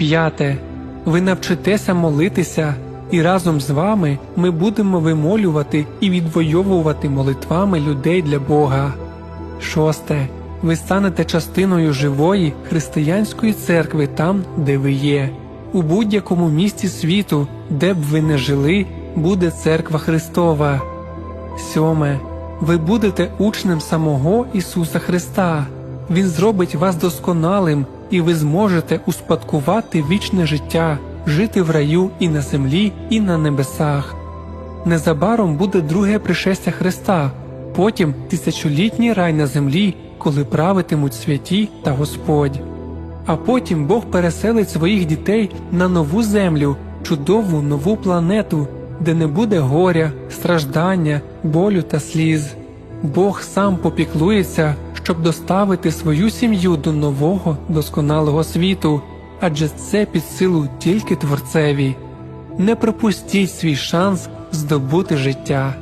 П'яте. Ви навчитеся молитися, і разом з вами ми будемо вимолювати і відвоювати молитвами людей для Бога. Шосте. Ви станете частиною живої християнської церкви там, де ви є. У будь-якому місті світу, де б ви не жили, буде церква Христова. Сьоме. Ви будете учнем самого Ісуса Христа. Він зробить вас досконалим, і ви зможете успадкувати вічне життя, жити в раю і на землі, і на небесах. Незабаром буде друге пришестя Христа, потім тисячолітній рай на землі, коли правитимуть святі та Господь. А потім Бог переселить своїх дітей на нову землю, чудову нову планету, де не буде горя, страждання, болю та сліз. Бог сам попіклується, щоб доставити свою сім'ю до нового досконалого світу, адже це під силу тільки Творцеві. Не пропустіть свій шанс здобути життя.